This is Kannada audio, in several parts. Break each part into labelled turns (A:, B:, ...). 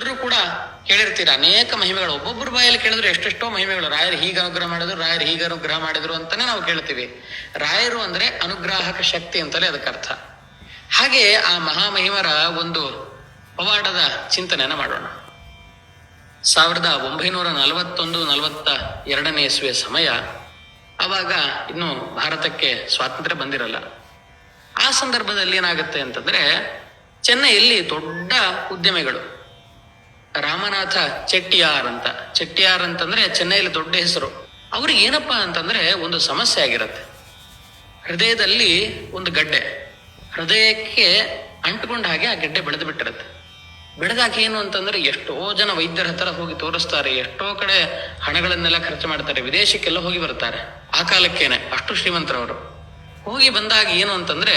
A: ಎಲ್ಲರೂ ಕೂಡ ಕೇಳಿರ್ತೀರ ಅನೇಕ ಮಹಿಮೆಗಳು. ಒಬ್ಬೊಬ್ಬರು ಬಾಯಲ್ಲಿ ಕೇಳಿದ್ರು ಎಷ್ಟೆಷ್ಟೋ ಮಹಿಮೆಗಳು. ರಾಯರು ಹೀಗೆ ಅನುಗ್ರಹ ಮಾಡಿದ್ರು, ರಾಯರು ಹೀಗೆ ಅನುಗ್ರಹ ಮಾಡಿದ್ರು ಅಂತಾನೆ ನಾವು ಕೇಳ್ತೀವಿ. ರಾಯರು ಅಂದ್ರೆ ಅನುಗ್ರಾಹಕ ಶಕ್ತಿ ಅಂತಲೇ ಅದಕ್ಕೆ ಅರ್ಥ. ಹಾಗೆ ಆ ಮಹಾಮಹಿಮರ ಒಂದು ಪವಾಡದ ಚಿಂತನೆಯನ್ನ ಮಾಡೋಣ. ಸಾವಿರದ ಒಂಬೈನೂರ ನಲವತ್ತೊಂದು, ನಲವತ್ತ ಎರಡನೇ ಇಸ್ವಿಯ ಸಮಯ. ಅವಾಗ ಇನ್ನು ಭಾರತಕ್ಕೆ ಸ್ವಾತಂತ್ರ್ಯ ಬಂದಿರಲ್ಲ. ಆ ಸಂದರ್ಭದಲ್ಲಿ ಏನಾಗುತ್ತೆ ಅಂತಂದ್ರೆ, ಚೆನ್ನೈಯಲ್ಲಿ ದೊಡ್ಡ ಉದ್ಯಮಿಗಳು ರಾಮನಾಥ ಚೆಟ್ಟಿಯಾರ್ ಅಂತ. ಚೆಟ್ಟಿಯಾರ್ ಅಂತಂದ್ರೆ ಚೆನ್ನೈಯಲ್ಲಿ ದೊಡ್ಡ ಹೆಸರು. ಅವ್ರಿಗೆ ಏನಪ್ಪಾ ಅಂತಂದ್ರೆ ಒಂದು ಸಮಸ್ಯೆ ಆಗಿರತ್ತೆ. ಹೃದಯದಲ್ಲಿ ಒಂದು ಗಡ್ಡೆ. ಹೃದಯಕ್ಕೆ ಅಂಟ್ಕೊಂಡ ಹಾಗೆ ಆ ಗಡ್ಡೆ ಬೆಳೆದು ಬಿಟ್ಟಿರುತ್ತೆ. ಬೆಳೆದಾಗ ಏನು ಅಂತಂದ್ರೆ ಎಷ್ಟೋ ಜನ ವೈದ್ಯರ ಹತ್ರ ಹೋಗಿ ತೋರಿಸ್ತಾರೆ, ಎಷ್ಟೋ ಕಡೆ ಹಣಗಳನ್ನೆಲ್ಲ ಖರ್ಚು ಮಾಡ್ತಾರೆ, ವಿದೇಶಕ್ಕೆಲ್ಲ ಹೋಗಿ ಬರ್ತಾರೆ. ಆ ಕಾಲಕ್ಕೇನೆ, ಅಷ್ಟು ಶ್ರೀಮಂತರವರು. ಹೋಗಿ ಬಂದಾಗ ಏನು ಅಂತಂದ್ರೆ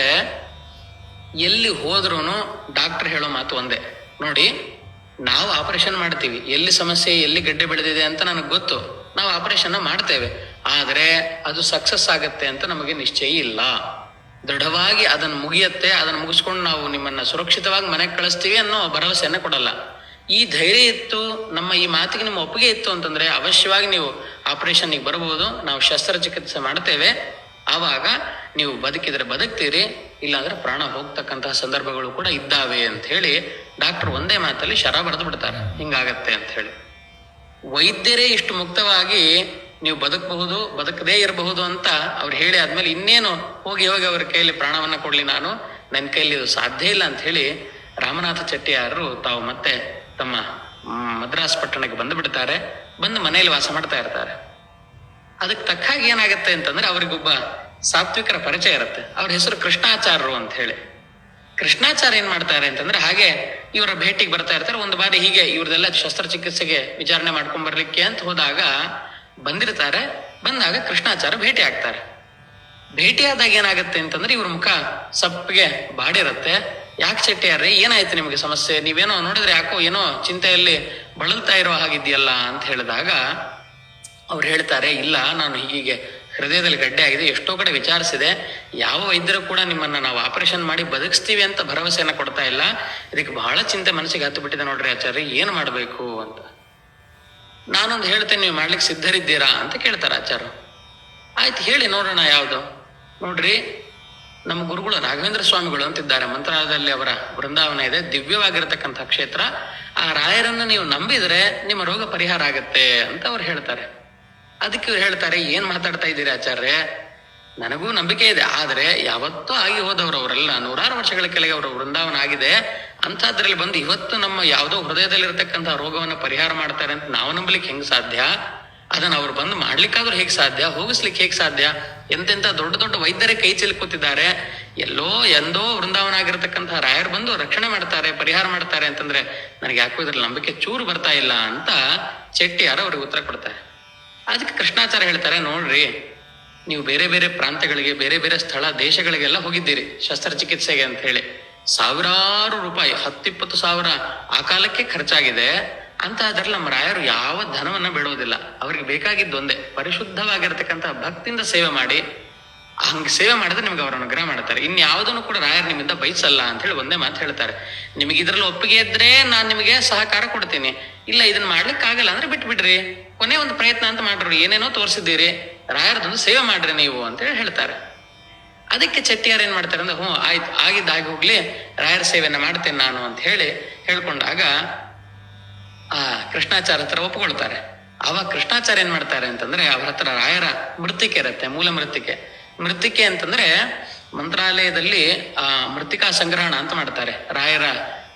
A: ಎಲ್ಲಿ ಹೋದ್ರೂ ಡಾಕ್ಟರ್ ಹೇಳೋ ಮಾತು ಒಂದೇ. ನೋಡಿ ನಾವು ಆಪರೇಷನ್ ಮಾಡ್ತೀವಿ. ಎಲ್ಲಿ ಸಮಸ್ಯೆ, ಎಲ್ಲಿ ಗಡ್ಡೆ ಬೆಳೆದಿದೆ ಅಂತ ನನಗೆ ಗೊತ್ತು. ನಾವು ಆಪರೇಷನ್ ಮಾಡ್ತೇವೆ. ಆದರೆ ಅದು ಸಕ್ಸಸ್ ಆಗುತ್ತೆ ಅಂತ ನಮಗೆ ನಿಶ್ಚಯ ಇಲ್ಲ. ದೃಢವಾಗಿ ಅದನ್ನು ಮುಗಿಯತ್ತೆ ಅದನ್ನು ಮುಗಿಸ್ಕೊಂಡು ನಾವು ನಿಮ್ಮನ್ನ ಸುರಕ್ಷಿತವಾಗಿ ಮನೆಗೆ ಕಳಿಸ್ತೀವಿ ಅನ್ನೋ ಭರವಸೆಯನ್ನು ಕೊಡಲ್ಲ. ಈ ಧೈರ್ಯ ಇತ್ತು, ನಮ್ಮ ಈ ಮಾತಿಗೆ ನಿಮ್ಮ ಒಪ್ಪಿಗೆ ಇತ್ತು ಅಂತಂದ್ರೆ ಅವಶ್ಯವಾಗಿ ನೀವು ಆಪರೇಷನ್ಗೆ ಬರಬಹುದು ನಾವು ಶಸ್ತ್ರಚಿಕಿತ್ಸೆ ಮಾಡ್ತೇವೆ. ಆವಾಗ ನೀವು ಬದುಕಿದ್ರೆ ಬದುಕ್ತೀರಿ, ಇಲ್ಲಾಂದ್ರೆ ಪ್ರಾಣ ಹೋಗ್ತಕ್ಕಂತಹ ಸಂದರ್ಭಗಳು ಕೂಡ ಇದ್ದಾವೆ ಅಂತ ಹೇಳಿ ಡಾಕ್ಟರ್ ಒಂದೇ ಮಾತಲ್ಲಿ ಶರ ಬರೆದು ಬಿಡ್ತಾರೆ. ಹಿಂಗಾಗತ್ತೆ ಅಂತ ಹೇಳಿ. ವೈದ್ಯರೇ ಇಷ್ಟು ಮುಕ್ತವಾಗಿ ನೀವು ಬದುಕಬಹುದು, ಬದುಕದೇ ಇರಬಹುದು ಅಂತ ಅವ್ರು ಹೇಳಿ ಆದ್ಮೇಲೆ ಇನ್ನೇನು ಹೋಗಿ ಹೋಗಿ ಅವ್ರ ಕೈಯಲ್ಲಿ ಪ್ರಾಣವನ್ನ ಕೊಡ್ಲಿ ನಾನು ನನ್ನ ಕೈಯಲ್ಲಿ ಇದು ಸಾಧ್ಯ ಇಲ್ಲ ಅಂತ ಹೇಳಿ ರಾಮನಾಥ ಚೆಟ್ಟಿಯಾರರು ತಾವು ಮತ್ತೆ ತಮ್ಮ ಮದ್ರಾಸ್ ಪಟ್ಟಣಕ್ಕೆ ಬಂದು ಬಿಡ್ತಾರೆ. ಬಂದು ಮನೆಯಲ್ಲಿ ವಾಸ ಮಾಡ್ತಾ ಇರ್ತಾರೆ. ಅದಕ್ಕೆ ತಕ್ಕ ಹಾಗೆ ಏನಾಗುತ್ತೆ ಅಂತಂದ್ರೆ ಅವ್ರಿಗೊಬ್ಬ ಸಾತ್ವಿಕರ ಪರಿಚಯ ಇರುತ್ತೆ. ಅವ್ರ ಹೆಸರು ಕೃಷ್ಣಾಚಾರ್ಯರು ಅಂತ ಹೇಳಿ. ಕೃಷ್ಣಾಚಾರ್ಯ ಏನ್ ಮಾಡ್ತಾರೆ ಅಂತಂದ್ರೆ ಹಾಗೆ ಇವರ ಭೇಟಿಗೆ ಬರ್ತಾ ಇರ್ತಾರೆ. ಒಂದು ಬಾರಿ ಹೀಗೆ ಇವ್ರದೆಲ್ಲ ಶಸ್ತ್ರಚಿಕಿತ್ಸೆಗೆ ವಿಚಾರಣೆ ಮಾಡ್ಕೊಂಡ್ ಬರ್ಲಿಕ್ಕೆ ಅಂತ ಹೋದಾಗ ಬಂದಿರ್ತಾರೆ. ಬಂದಾಗ ಕೃಷ್ಣಾಚಾರ್ಯ ಭೇಟಿ ಆಗ್ತಾರೆ. ಭೇಟಿಯಾದಾಗ ಏನಾಗುತ್ತೆ ಅಂತಂದ್ರೆ ಇವ್ರ ಮುಖ ಸಪ್ಪಗೆ ಬಾಡಿರುತ್ತೆ. ಯಾಕೆ ಚೆಟ್ಟಿಯಾರ್ರಿ ಏನಾಯ್ತು ನಿಮಗೆ ಸಮಸ್ಯೆ? ನೀವೇನೋ ನೋಡಿದ್ರೆ ಯಾಕೋ ಏನೋ ಚಿಂತೆಯಲ್ಲಿ ಬಳಲ್ತಾ ಇರೋ ಹಾಗಿದ್ಯಲ್ಲ ಅಂತ ಹೇಳಿದಾಗ ಅವ್ರು ಹೇಳ್ತಾರೆ, ಇಲ್ಲ, ನಾನು ಹೀಗೆ ಹೃದಯದಲ್ಲಿ ಗಡ್ಡೆ ಆಗಿದೆ ಎಷ್ಟೋ ಕಡೆ ವಿಚಾರಿಸಿದೆ. ಯಾವ ವೈದ್ಯರು ಕೂಡ ನಿಮ್ಮನ್ನ ನಾವು ಆಪರೇಷನ್ ಮಾಡಿ ಬದುಕಿಸ್ತೀವಿ ಅಂತ ಭರವಸೆಯನ್ನು ಕೊಡ್ತಾ ಇಲ್ಲ. ಇದಕ್ಕೆ ಬಹಳ ಚಿಂತೆ ಮನಸ್ಸಿಗೆ ಹತ್ತು ಬಿಟ್ಟಿದೆ ನೋಡ್ರಿ ಆಚಾರ್ಯ, ಏನು ಮಾಡಬೇಕು ಅಂತ. ನಾನೊಂದು ಹೇಳ್ತೇನೆ, ನೀವು ಮಾಡ್ಲಿಕ್ಕೆ ಸಿದ್ಧರಿದ್ದೀರಾ? ಅಂತ ಕೇಳ್ತಾರೆ ಆಚಾರ್ಯ. ಆಯ್ತು, ಹೇಳಿ ನೋಡೋಣ ಯಾವುದು. ನೋಡ್ರಿ, ನಮ್ಮ ಗುರುಗಳು ರಾಘವೇಂದ್ರ ಸ್ವಾಮಿಗಳು ಅಂತಿದ್ದಾರೆ, ಮಂತ್ರಾಲಯದಲ್ಲಿ ಅವರ ಬೃಂದಾವನ ಇದೆ, ದಿವ್ಯವಾಗಿರತಕ್ಕಂಥ ಕ್ಷೇತ್ರ. ಆ ರಾಯರನ್ನು ನೀವು ನಂಬಿದರೆ ನಿಮ್ಮ ರೋಗ ಪರಿಹಾರ ಆಗತ್ತೆ ಅಂತ ಅವ್ರು ಹೇಳ್ತಾರೆ. ಅದಕ್ಕೆ ಇವ್ರು ಹೇಳ್ತಾರೆ, ಏನ್ ಮಾತಾಡ್ತಾ ಇದ್ದೀರಿ ಆಚಾರ್ಯ? ನನಗೂ ನಂಬಿಕೆ ಇದೆ, ಆದ್ರೆ ಯಾವತ್ತೂ ಆಗಿ ಹೋದವ್ರು ಅವರೆಲ್ಲ ನೂರಾರು ವರ್ಷಗಳ ಕೆಳಗೆ ಅವರ ವೃಂದಾವನ ಆಗಿದೆ ಅಂಥದ್ರಲ್ಲಿ ಬಂದು ಇವತ್ತು ನಮ್ಮ ಯಾವುದೋ ಹೃದಯದಲ್ಲಿರ್ತಕ್ಕಂಥ ರೋಗವನ್ನು ಪರಿಹಾರ ಮಾಡ್ತಾರೆ ಅಂತ ನಾವು ನಂಬಲಿಕ್ಕೆ ಹೆಂಗ್ ಸಾಧ್ಯ? ಅದನ್ನ ಅವ್ರು ಬಂದು ಮಾಡ್ಲಿಕ್ಕಾದ್ರೂ ಹೇಗ್ ಸಾಧ್ಯ? ಹೋಗಿಸ್ಲಿಕ್ಕೆ ಹೇಗ್ ಸಾಧ್ಯ? ಎಂತೆಂತ ದೊಡ್ಡ ದೊಡ್ಡ ವೈದ್ಯರೇ ಕೈ ಚೆಲ್ಕೋತಿದ್ದಾರೆ. ಎಲ್ಲೋ ಎಂದೋ ವೃಂದಾವನ ಆಗಿರತಕ್ಕಂತಹ ರಾಯರು ಬಂದು ರಕ್ಷಣೆ ಮಾಡ್ತಾರೆ, ಪರಿಹಾರ ಮಾಡ್ತಾರೆ ಅಂತಂದ್ರೆ ನನಗೆ ಯಾಕೋ ಇದ್ರಲ್ಲಿ ನಂಬಿಕೆ ಚೂರು ಬರ್ತಾ ಇಲ್ಲ ಅಂತ ಚೆಟ್ಟಿಯಾರ ಅವ್ರಿಗೆ ಉತ್ತರ ಕೊಡ್ತಾರೆ. ಅದಕ್ಕೆ ಕೃಷ್ಣಾಚಾರ್ಯ ಹೇಳ್ತಾರೆ, ನೋಡ್ರಿ, ನೀವು ಬೇರೆ ಬೇರೆ ಪ್ರಾಂತ್ಯಗಳಿಗೆ, ಬೇರೆ ಬೇರೆ ಸ್ಥಳ, ದೇಶಗಳಿಗೆಲ್ಲ ಹೋಗಿದ್ದೀರಿ ಶಸ್ತ್ರಚಿಕಿತ್ಸೆಗೆ ಅಂತ ಹೇಳಿ. ಸಾವಿರಾರು ರೂಪಾಯಿ, ಹತ್ತಿಪ್ಪತ್ತು ಸಾವಿರ ಆ ಕಾಲಕ್ಕೆ ಖರ್ಚಾಗಿದೆ. ಅಂತ ಅದರಲ್ಲಿ ನಮ್ಮ ರಾಯರು ಯಾವ ಧನವನ್ನ ಬಿಡೋದಿಲ್ಲ ಅವ್ರಿಗೆ ಬೇಕಾಗಿದ್ದು ಒಂದೇ ಪರಿಶುದ್ಧವಾಗಿರ್ತಕ್ಕಂತಹ ಭಕ್ತಿಯಿಂದ ಸೇವೆ ಮಾಡಿ. ಹಂಗೆ ಸೇವೆ ಮಾಡಿದ್ರೆ ನಿಮ್ಗೆ ಅವರ ಅನುಗ್ರಹ ಮಾಡ್ತಾರೆ. ಇನ್ಯಾವುದನ್ನು ಕೂಡ ರಾಯರ್ ನಿಮ್ಮಿಂದ ಬಯಸಲ್ಲ ಅಂತ ಹೇಳಿ ಒಂದೇ ಮಾತು ಹೇಳ್ತಾರೆ. ನಿಮಗೆ ಇದ್ರಲ್ಲಿ ಒಪ್ಪಿಗೆ ಇದ್ರೆ ನಾನು ನಿಮಗೆ ಸಹಕಾರ ಕೊಡ್ತೀನಿ. ಇಲ್ಲ ಇದನ್ನ ಮಾಡ್ಲಿಕ್ಕೆ ಆಗಲ್ಲ ಅಂದ್ರೆ ಬಿಟ್ಬಿಡ್ರಿ. ಕೊನೆ ಒಂದು ಪ್ರಯತ್ನ ಅಂತ ಮಾಡ್ರಿ ಏನೇನೋ ತೋರಿಸಿದ್ದೀರಿ. ರಾಯರದೊಂದು ಸೇವೆ ಮಾಡ್ರಿ ನೀವು ಅಂತ ಹೇಳಿ ಹೇಳ್ತಾರೆ. ಅದಕ್ಕೆ ಚೆಟ್ಟಿಯಾರ್ ಏನ್ ಮಾಡ್ತಾರೆ ಅಂದ್ರೆ, ಹ್ಞೂ, ಆಯ್ತು ಆಗಿದ್ದಾಗಿ ಹೋಗ್ಲಿ, ರಾಯರ ಸೇವೆಯನ್ನ ಮಾಡ್ತೇನೆ ನಾನು ಅಂತ ಹೇಳಿ ಹೇಳ್ಕೊಂಡಾಗ, ಆ, ಕೃಷ್ಣಾಚಾರ್ಯ ಹತ್ರ ಒಪ್ಕೊಳ್ತಾರೆ. ಅವಾಗ ಕೃಷ್ಣಾಚಾರ್ಯ ಏನ್ ಮಾಡ್ತಾರೆ ಅಂತಂದ್ರೆ, ಅವ್ರ ಹತ್ರ ರಾಯರ ಮೃತ್ತಿಕೆ ಇರತ್ತೆ, ಮೂಲ ಮೃತ್ತಿಕೆ. ಮೃತ್ತಿಕೆ ಅಂತಂದ್ರೆ, ಮಂತ್ರಾಲಯದಲ್ಲಿ, ಆ, ಮೃತ್ತಿಕಾ ಸಂಗ್ರಹಣ ಅಂತ ಮಾಡ್ತಾರೆ, ರಾಯರ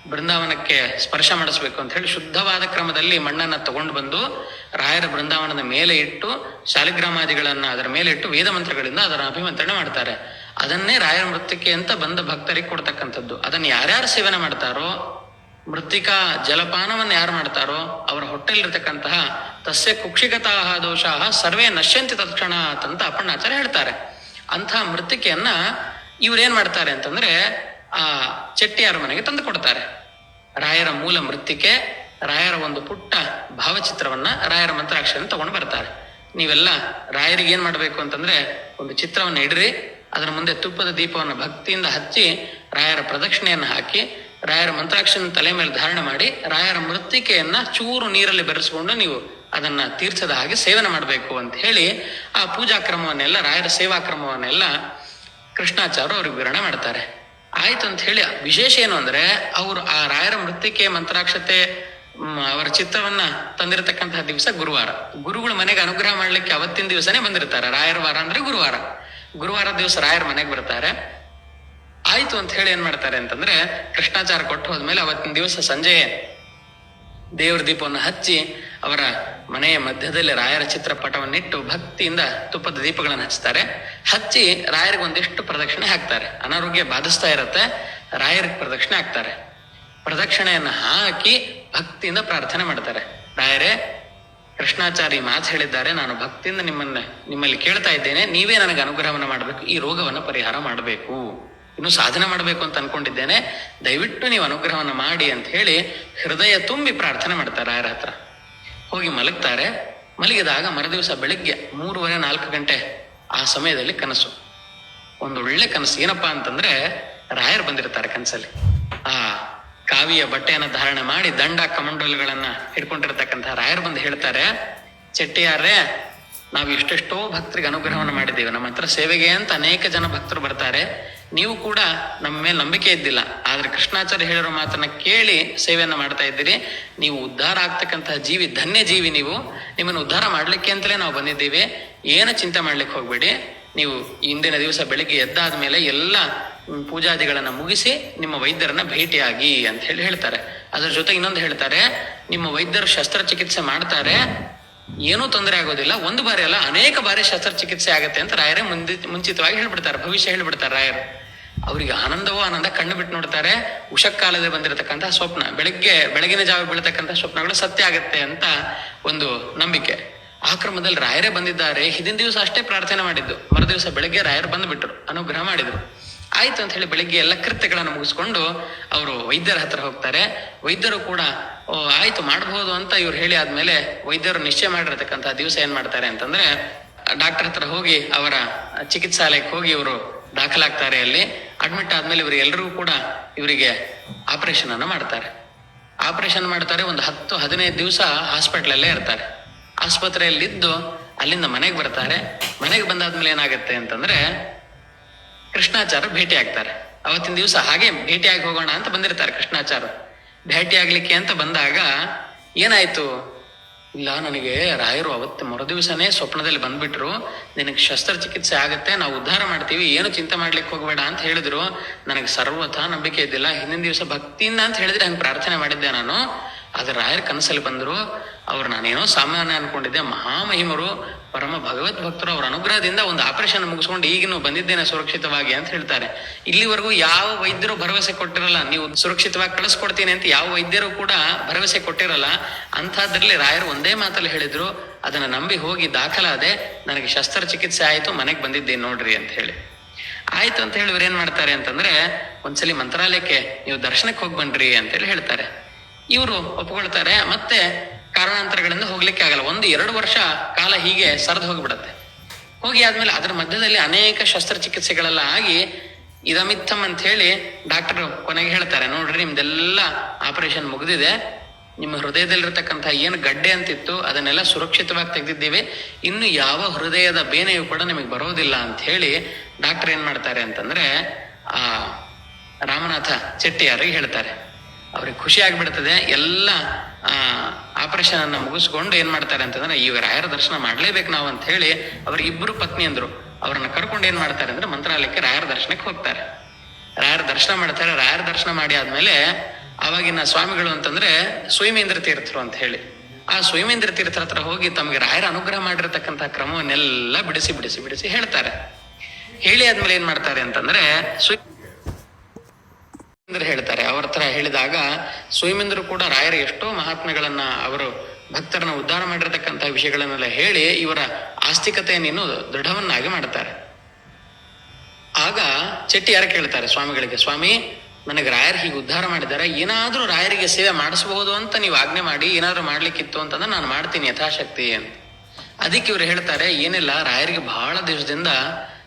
A: ಬೃಂದಾವನಕ್ಕೆ ಸ್ಪರ್ಶ ಮಾಡಿಸ್ಬೇಕು ಅಂತ ಹೇಳಿ ಶುದ್ಧವಾದ ಕ್ರಮದಲ್ಲಿ ಮಣ್ಣನ್ನ ತಗೊಂಡು ಬಂದು ರಾಯರ ಬೃಂದಾವನದ ಮೇಲೆ ಇಟ್ಟು ಶಾಲಿಗ್ರಾಮಾದಿಗಳನ್ನ ಅದರ ಮೇಲೆ ಇಟ್ಟು ವೇದ ಮಂತ್ರಗಳಿಂದ ಅದರ ಅಭಿಮಂತ್ರಣ ಮಾಡ್ತಾರೆ. ಅದನ್ನೇ ರಾಯರ ಮೃತ್ತಿಕೆ ಅಂತ ಬಂದ ಭಕ್ತರಿಗೆ ಕೊಡ್ತಕ್ಕಂಥದ್ದು. ಅದನ್ನ ಯಾರ್ಯಾರು ಸೇವನೆ ಮಾಡ್ತಾರೋ, ಮೃತ್ತಿಕಾ ಜಲಪಾನವನ್ನು ಯಾರು ಮಾಡ್ತಾರೋ, ಅವರ ಹೊಟ್ಟೆಲಿರ್ತಕ್ಕಂತಹ ತಸ್ಯ ಕುಕ್ಷಿಗತಾ ದೋಷ ಸರ್ವೇ ನಶ್ಯಂತಿ ತತ್ಕ್ಷಣ ಅಂತ ಅಪ್ಪಣ್ಣಾಚಾರ್ಯ ಹೇಳ್ತಾರೆ. ಅಂತಹ ಮೃತ್ತಿಕೆಯನ್ನ ಇವ್ರೇನ್ ಮಾಡ್ತಾರೆ ಅಂತಂದ್ರೆ ಆ ಚೆಟ್ಟಿಯಾರ ಮನೆಗೆ ತಂದು ಕೊಡ್ತಾರೆ. ರಾಯರ ಮೂಲ ಮೃತ್ತಿಕೆ, ರಾಯರ ಒಂದು ಪುಟ್ಟ ಭಾವಚಿತ್ರವನ್ನ ರಾಯರ ಮಂತ್ರಾಕ್ಷರ ತಗೊಂಡು ಬರ್ತಾರೆ. ನೀವೆಲ್ಲ ರಾಯರಿಗೆ ಏನ್ ಮಾಡ್ಬೇಕು ಅಂತಂದ್ರೆ ಒಂದು ಚಿತ್ರವನ್ನ ಇಡ್ರಿ, ಅದರ ಮುಂದೆ ತುಪ್ಪದ ದೀಪವನ್ನು ಭಕ್ತಿಯಿಂದ ಹಚ್ಚಿ, ರಾಯರ ಪ್ರದಕ್ಷಿಣೆಯನ್ನು ಹಾಕಿ, ರಾಯರ ಮಂತ್ರಾಕ್ಷನ ತಲೆ ಮೇಲೆ ಧಾರಣೆ ಮಾಡಿ, ರಾಯರ ಮೃತ್ತಿಕೆಯನ್ನ ಚೂರು ನೀರಲ್ಲಿ ಬೆರೆಸಿಕೊಂಡು ನೀವು ಅದನ್ನ ತೀರ್ಥದ ಹಾಗೆ ಸೇವನೆ ಮಾಡಬೇಕು ಅಂತ ಹೇಳಿ ಆ ಪೂಜಾ ಕ್ರಮವನ್ನೆಲ್ಲ ರಾಯರ ಸೇವಾ ಕ್ರಮವನ್ನೆಲ್ಲ ಕೃಷ್ಣಾಚಾರ್ಯ ಅವ್ರಿಗೆ ವಿವರಣೆ ಮಾಡ್ತಾರೆ. ಆಯ್ತು ಅಂತ ಹೇಳಿ ವಿಶೇಷ ಏನು ಅಂದ್ರೆ, ಅವರು ಆ ರಾಯರ ಮೃತ್ಯಕ್ಕೆ ಮಂತ್ರಾಕ್ಷತೆ ಅವರ ಚಿತ್ರವನ್ನ ತಂದಿರತಕ್ಕಂತಹ ದಿವಸ ಗುರುವಾರ. ಗುರುಗಳು ಮನೆಗೆ ಅನುಗ್ರಹ ಮಾಡ್ಲಿಕ್ಕೆ ಅವತ್ತಿನ ದಿವಸನೇ ಬಂದಿರ್ತಾರೆ. ರಾಯರ ವಾರ ಅಂದ್ರೆ ಗುರುವಾರ. ಗುರುವಾರ ದಿವಸ ರಾಯರ ಮನೆಗೆ ಬರ್ತಾರೆ. ಆಯ್ತು ಅಂತ ಹೇಳಿ ಏನ್ ಮಾಡ್ತಾರೆ ಅಂತಂದ್ರೆ, ಕೃಷ್ಣಾಚಾರ ಕೊಟ್ಟು ಹೋದ್ಮೇಲೆ ಅವತ್ತಿನ ದಿವಸ ಸಂಜೆ ದೇವ್ರ ದೀಪವನ್ನು ಹಚ್ಚಿ ಅವರ ಮನೆಯ ಮಧ್ಯದಲ್ಲಿ ರಾಯರ ಚಿತ್ರಪಟವನ್ನಿಟ್ಟು ಭಕ್ತಿಯಿಂದ ತುಪ್ಪದ ದೀಪಗಳನ್ನು ಹಚ್ತಾರೆ. ಹಚ್ಚಿ ರಾಯರಿಗೆ ಒಂದಿಷ್ಟು ಪ್ರದಕ್ಷಿಣೆ ಹಾಕ್ತಾರೆ. ಅನಾರೋಗ್ಯ ಬಾಧಿಸ್ತಾ ಇರತ್ತೆ, ರಾಯರಿಗೆ ಪ್ರದಕ್ಷಿಣೆ ಹಾಕ್ತಾರೆ. ಪ್ರದಕ್ಷಿಣೆಯನ್ನು ಹಾಕಿ ಭಕ್ತಿಯಿಂದ ಪ್ರಾರ್ಥನೆ ಮಾಡ್ತಾರೆ. ರಾಯರೇ, ಕೃಷ್ಣಾಚಾರಿ ಮಾತು ಹೇಳಿದ್ದಾರೆ. ನಾನು ಭಕ್ತಿಯಿಂದ ನಿಮ್ಮನ್ನ, ನಿಮ್ಮಲ್ಲಿ ಕೇಳ್ತಾ ಇದ್ದೇನೆ. ನೀವೇ ನನಗೆ ಅನುಗ್ರಹವನ್ನು ಮಾಡಬೇಕು. ಈ ರೋಗವನ್ನು ಪರಿಹಾರ ಮಾಡಬೇಕು. ಇನ್ನು ಸಾಧನೆ ಮಾಡಬೇಕು ಅಂತ ಅನ್ಕೊಂಡಿದ್ದೇನೆ. ದಯವಿಟ್ಟು ನೀವು ಅನುಗ್ರಹವನ್ನು ಮಾಡಿ ಅಂತ ಹೇಳಿ ಹೃದಯ ತುಂಬಿ ಪ್ರಾರ್ಥನೆ ಮಾಡ್ತಾರೆ ರಾಯರ ಹತ್ರ. ಹೋಗಿ ಮಲಗ್ತಾರೆ. ಮಲಗಿದಾಗ ಮರುದಿವಸ ಬೆಳಿಗ್ಗೆ ಮೂರುವರೆ ನಾಲ್ಕು ಗಂಟೆ ಆ ಸಮಯದಲ್ಲಿ ಕನಸು. ಒಂದು ಒಳ್ಳೆ ಕನಸು. ಏನಪ್ಪಾ ಅಂತಂದ್ರೆ ರಾಯರ್ ಬಂದಿರ್ತಾರೆ ಕನಸಲ್ಲಿ. ಆ ಕಾವಿಯ ಬಟ್ಟೆಯನ್ನ ಧಾರಣೆ ಮಾಡಿ ದಂಡ ಕಮಂಡಲುಗಳನ್ನ ಹಿಡ್ಕೊಂಡಿರ್ತಕ್ಕಂತಹ ರಾಯರ್ ಬಂದು ಹೇಳ್ತಾರೆ, ಚೆಟ್ಟಿಯಾರ್ರೆ, ನಾವು ಇಷ್ಟೆಷ್ಟೋ ಭಕ್ತರಿಗೆ ಅನುಗ್ರಹವನ್ನು ಮಾಡಿದ್ದೇವೆ. ನಮ್ಮ ಹತ್ರ ಸೇವೆಗೆ ಅಂತ ಅನೇಕ ಜನ ಭಕ್ತರು ಬರ್ತಾರೆ. ನೀವು ಕೂಡ ನಮ್ಮ ಮೇಲೆ ನಂಬಿಕೆ ಇದ್ದಿಲ್ಲ. ಆದ್ರೆ ಕೃಷ್ಣಾಚಾರ್ಯ ಹೇಳಿರೋ ಮಾತನ್ನ ಕೇಳಿ ಸೇವೆಯನ್ನ ಮಾಡ್ತಾ ಇದ್ದೀರಿ. ನೀವು ಉದ್ಧಾರ ಆಗ್ತಕ್ಕಂತಹ ಜೀವಿ, ಧನ್ಯ ಜೀವಿ ನೀವು. ನಿಮ್ಮನ್ನು ಉದ್ಧಾರ ಮಾಡ್ಲಿಕ್ಕೆ ಅಂತಲೇ ನಾವು ಬಂದಿದ್ದೀವಿ. ಏನು ಚಿಂತೆ ಮಾಡ್ಲಿಕ್ಕೆ ಹೋಗ್ಬೇಡಿ. ನೀವು ಇಂದಿನ ದಿವಸ ಬೆಳಿಗ್ಗೆ ಎದ್ದಾದ ಮೇಲೆ ಎಲ್ಲ ಪೂಜಾದಿಗಳನ್ನು ಮುಗಿಸಿ ನಿಮ್ಮ ವೈದ್ಯರನ್ನ ಭೇಟಿಯಾಗಿ ಅಂತ ಹೇಳಿ ಹೇಳ್ತಾರೆ. ಅದರ ಜೊತೆ ಇನ್ನೊಂದು ಹೇಳ್ತಾರೆ, ನಿಮ್ಮ ವೈದ್ಯರು ಶಸ್ತ್ರಚಿಕಿತ್ಸೆ ಮಾಡ್ತಾರೆ ಏನೂ ತೊಂದರೆ ಆಗೋದಿಲ್ಲ. ಒಂದು ಬಾರಿ ಅಲ್ಲ, ಅನೇಕ ಬಾರಿ ಶಸ್ತ್ರಚಿಕಿತ್ಸೆ ಆಗತ್ತೆ ಅಂತ ರಾಯರೇ ಮುಂದಿ, ಮುಂಚಿತವಾಗಿ ಹೇಳ್ಬಿಡ್ತಾರೆ. ಭವಿಷ್ಯ ಹೇಳ್ಬಿಡ್ತಾರೆ ರಾಯರು. ಅವರಿಗೆ ಆನಂದವೋ ಆನಂದ ಕಣ್ಣು ಬಿಟ್ಟು ನೋಡ್ತಾರೆ. ಉಷಕ್ಕಾಲದಲ್ಲಿ ಬಂದಿರತಕ್ಕಂತಹ ಸ್ವಪ್ನ, ಬೆಳಗ್ಗೆ, ಬೆಳಗಿನ ಜಾವ ಬೀಳತಕ್ಕಂತಹ ಸ್ವಪ್ನಗಳು ಸತ್ಯ ಆಗತ್ತೆ ಅಂತ ಒಂದು ನಂಬಿಕೆ. ಆ ಕ್ರಮದಲ್ಲಿ ರಾಯರೇ ಬಂದಿದ್ದಾರೆ. ಹಿಂದಿನ ದಿವಸ ಅಷ್ಟೇ ಪ್ರಾರ್ಥನೆ ಮಾಡಿದ್ದು. ಮರುದಿವಸ ಬೆಳಗ್ಗೆ ರಾಯರು ಬಂದ್ಬಿಟ್ರು, ಅನುಗ್ರಹ ಮಾಡಿದ್ರು. ಆಯ್ತು ಅಂತ ಹೇಳಿ ಬೆಳಿಗ್ಗೆ ಎಲ್ಲ ಕೃತ್ಯಗಳನ್ನು ಮುಗಿಸ್ಕೊಂಡು ಅವರು ವೈದ್ಯರ ಹತ್ರ ಹೋಗ್ತಾರೆ. ವೈದ್ಯರು ಕೂಡ ಆಯ್ತು ಮಾಡಬಹುದು ಅಂತ ಇವ್ರು ಹೇಳಿ ಆದ್ಮೇಲೆ ವೈದ್ಯರು ನಿಶ್ಚಯ ಮಾಡಿರತಕ್ಕಂತಹ ದಿವಸ ಏನ್ ಮಾಡ್ತಾರೆ ಅಂತಂದ್ರೆ ಡಾಕ್ಟರ್ ಹತ್ರ ಹೋಗಿ ಅವರ ಚಿಕಿತ್ಸಾಲಯಕ್ಕೆ ಹೋಗಿ ಇವರು ದಾಖಲಾಗ್ತಾರೆ ಅಲ್ಲಿ. ಅಡ್ಮಿಟ್ ಆದ್ಮೇಲೆ ಇವರು ಎಲ್ಲರೂ ಕೂಡ ಇವರಿಗೆ ಆಪರೇಷನ್ ಅನ್ನು ಮಾಡ್ತಾರೆ. ಆಪರೇಷನ್ ಮಾಡ್ತಾರೆ, ಒಂದು ಹತ್ತು, ಹದಿನೈದು ದಿವಸ ಹಾಸ್ಪಿಟ್ಲಲ್ಲೇ ಇರ್ತಾರೆ. ಆಸ್ಪತ್ರೆಯಲ್ಲಿದ್ದು ಅಲ್ಲಿಂದ ಮನೆಗೆ ಬರ್ತಾರೆ. ಮನೆಗೆ ಬಂದಾದ್ಮೇಲೆ ಏನಾಗುತ್ತೆ ಅಂತಂದ್ರೆ ಕೃಷ್ಣಾಚಾರ್ಯ ಭೇಟಿ ಆಗ್ತಾರೆ ಅವತ್ತಿನ ದಿವಸ ಹಾಗೆ ಭೇಟಿಯಾಗಿ ಹೋಗೋಣ ಅಂತ ಬಂದಿರ್ತಾರೆ ಕೃಷ್ಣಾಚಾರ್ಯ ಭೇಟಿ ಆಗ್ಲಿಕ್ಕೆ ಅಂತ ಬಂದಾಗ ಏನಾಯ್ತು? ಇಲ್ಲ, ನನಗೆ ರಾಯರು ಅವತ್ತು ಮರುದಿವಸನೇ ಸ್ವಪ್ನದಲ್ಲಿ ಬಂದ್ಬಿಟ್ರು. ನಿನಗೆ ಶಸ್ತ್ರಚಿಕಿತ್ಸೆ ಆಗತ್ತೆ, ನಾವು ಉದ್ಧಾರ ಮಾಡ್ತೀವಿ, ಏನು ಚಿಂತೆ ಮಾಡ್ಲಿಕ್ಕೆ ಹೋಗಬೇಡ ಅಂತ ಹೇಳಿದ್ರು. ನನಗೆ ಸರ್ವಥ ನಂಬಿಕೆ ಇದ್ದಿಲ್ಲ, ಹಿಂದಿನ ದಿವಸ ಭಕ್ತಿಯಿಂದ ಅಂತ ಹೇಳಿದ್ರೆ ಹಂಗೆ ಪ್ರಾರ್ಥನೆ ಮಾಡಿದ್ದೆ ನಾನು. ಆದ್ರೆ ರಾಯರ್ ಕನಸಲ್ಲಿ ಬಂದ್ರು, ಅವ್ರು ನಾನೇನೋ ಸಾಮಾನ್ಯ ಅನ್ಕೊಂಡಿದ್ದೆ, ಮಹಾಮಹಿಮರು, ಪರಮ ಭಗವತ್ ಭಕ್ತರು ಅವರ ಅನುಗ್ರಹದಿಂದ ಒಂದು ಆಪರೇಷನ್ ಮುಗಿಸ್ಕೊಂಡು ಈಗಿನೂ ಬಂದಿದ್ದೇನೆ ಸುರಕ್ಷಿತವಾಗಿ ಅಂತ ಹೇಳ್ತಾರೆ. ಇಲ್ಲಿವರೆಗೂ ಯಾವ ವೈದ್ಯರು ಭರವಸೆ ಕೊಟ್ಟಿರಲ್ಲ, ನೀವು ಸುರಕ್ಷಿತವಾಗಿ ಕಳಿಸ್ಕೊಡ್ತೀನಿ ಅಂತ ಯಾವ ವೈದ್ಯರು ಕೂಡ ಭರವಸೆ ಕೊಟ್ಟಿರಲ್ಲ, ಅಂಥದ್ರಲ್ಲಿ ರಾಯರು ಒಂದೇ ಮಾತಲ್ಲಿ ಹೇಳಿದ್ರು, ಅದನ್ನ ನಂಬಿ ಹೋಗಿ ದಾಖಲಾದೆ, ನನಗೆ ಶಸ್ತ್ರಚಿಕಿತ್ಸೆ ಆಯ್ತು, ಮನೆಗೆ ಬಂದಿದ್ದೀನಿ ನೋಡ್ರಿ ಅಂತ ಹೇಳಿ. ಆಯ್ತು ಅಂತ ಹೇಳಿ ಏನ್ ಮಾಡ್ತಾರೆ ಅಂತಂದ್ರೆ, ಒಂದ್ಸಲಿ ಮಂತ್ರಾಲಯಕ್ಕೆ ನೀವು ದರ್ಶನಕ್ಕೆ ಹೋಗಿ ಬನ್ರಿ ಅಂತೇಳಿ ಹೇಳ್ತಾರೆ. ಇವರು ಒಪ್ಕೊಳ್ತಾರೆ, ಮತ್ತೆ ಕಾರಣಾಂತರಗಳಿಂದ ಹೋಗ್ಲಿಕ್ಕೆ ಆಗಲ್ಲ. ಒಂದು, ಎರಡು ವರ್ಷ ಕಾಲ ಹೀಗೆ ಸರಿದು ಹೋಗಿಬಿಡತ್ತೆ. ಹೋಗಿ ಆದ್ಮೇಲೆ ಅದ್ರ ಮಧ್ಯದಲ್ಲಿ ಅನೇಕ ಶಸ್ತ್ರಚಿಕಿತ್ಸೆಗಳೆಲ್ಲ ಆಗಿ ಇದಮಿತ್ತಮ್ ಅಂತ ಹೇಳಿ ಡಾಕ್ಟರ್ ಕೊನೆಗೆ ಹೇಳ್ತಾರೆ, ನೋಡ್ರಿ ನಿಮ್ದೆಲ್ಲ ಆಪರೇಷನ್ ಮುಗಿದಿದೆ, ನಿಮ್ಮ ಹೃದಯದಲ್ಲಿರ್ತಕ್ಕಂಥ ಏನು ಗಡ್ಡೆ ಅಂತಿತ್ತು ಅದನ್ನೆಲ್ಲ ಸುರಕ್ಷಿತವಾಗಿ ತೆಗೆದಿದ್ದೀವಿ, ಇನ್ನು ಯಾವ ಹೃದಯದ ಬೇನೆಯು ಕೂಡ ನಿಮಗೆ ಬರೋದಿಲ್ಲ ಅಂತ ಹೇಳಿ ಡಾಕ್ಟರ್ ಏನ್ ಮಾಡ್ತಾರೆ ಅಂತಂದ್ರೆ ಆ ರಾಮನಾಥ ಚೆಟ್ಟಿಯಾರಿಗೆ ಹೇಳ್ತಾರೆ. ಅವ್ರಿಗೆ ಖುಷಿ ಆಗ್ಬಿಡ್ತದೆ. ಎಲ್ಲ ಆಪರೇಷನ್ ಅನ್ನ ಮುಗಿಸ್ಕೊಂಡು ಏನ್ ಮಾಡ್ತಾರೆ ಅಂತಂದ್ರೆ ಈ ರಾಯರ ದರ್ಶನ ಮಾಡ್ಲೇಬೇಕು ನಾವು ಅಂತ ಹೇಳಿ ಅವ್ರ ಇಬ್ರು ಪತ್ನಿ ಅಂದ್ರು. ಅವ್ರನ್ನ ಕರ್ಕೊಂಡು ಏನ್ ಮಾಡ್ತಾರೆ ಅಂದ್ರೆ, ಮಂತ್ರಾಲಯಕ್ಕೆ ರಾಯರ ದರ್ಶನಕ್ಕೆ ಹೋಗ್ತಾರೆ. ರಾಯರ ದರ್ಶನ ಮಾಡ್ತಾರೆ. ರಾಯರ ದರ್ಶನ ಮಾಡಿ ಆದ್ಮೇಲೆ ಅವಾಗಿನ ಸ್ವಾಮಿಗಳು ಅಂತಂದ್ರೆ ಸ್ವಯಮೇಂದ್ರ ತೀರ್ಥರು ಅಂತ ಹೇಳಿ. ಆ ಸ್ವಯಮೇಂದ್ರ ತೀರ್ಥರ ಹತ್ರ ಹೋಗಿ ತಮಗೆ ರಾಯರ ಅನುಗ್ರಹ ಮಾಡಿರ್ತಕ್ಕಂಥ ಕ್ರಮವನ್ನೆಲ್ಲ ಬಿಡಿಸಿ ಬಿಡಿಸಿ ಬಿಡಿಸಿ ಹೇಳ್ತಾರೆ. ಹೇಳಿ ಆದ್ಮೇಲೆ ಏನ್ ಮಾಡ್ತಾರೆ ಅಂತಂದ್ರೆ, ಸ್ವಯಂ ಹೇಳ್ತಾರೆ. ಅವ್ರ ತರ ಹೇಳಿದಾಗ ಸ್ವಯಮೇಂದ್ರ ಕೂಡ ರಾಯರ ಎಷ್ಟೋ ಮಹಾತ್ಮೆಗಳನ್ನ ಅವರು ಭಕ್ತರನ್ನ ಉದ್ಧಾರ ಮಾಡಿರತಕ್ಕಂತಹ ವಿಷಯಗಳನ್ನೆಲ್ಲ ಹೇಳಿ ಇವರ ಆಸ್ತಿಕತೆಯನ್ನು ದೃಢವನ್ನಾಗಿ ಮಾಡ್ತಾರೆ. ಆಗ ಚೆಟ್ಟಿಯಾರ ಕೇಳ್ತಾರೆ ಸ್ವಾಮಿಗಳಿಗೆ, ಸ್ವಾಮಿ, ನನಗೆ ರಾಯರ್ ಹೀಗೆ ಉದ್ಧಾರ ಮಾಡಿದ್ದಾರೆ. ಏನಾದ್ರೂ ರಾಯರಿಗೆ ಸೇವೆ ಮಾಡಿಸಬಹುದು ಅಂತ ನೀವು ಆಜ್ಞೆ ಮಾಡಿ, ಏನಾದ್ರೂ ಮಾಡ್ಲಿಕ್ಕಿತ್ತು ಅಂತಂದ್ರೆ ನಾನು ಮಾಡ್ತೀನಿ ಯಥಾಶಕ್ತಿ ಅಂತ. ಅದಕ್ಕೆ ಇವರು ಹೇಳ್ತಾರೆ, ಏನಿಲ್ಲ, ರಾಯರಿಗೆ ಬಹಳ ದಿವಸದಿಂದ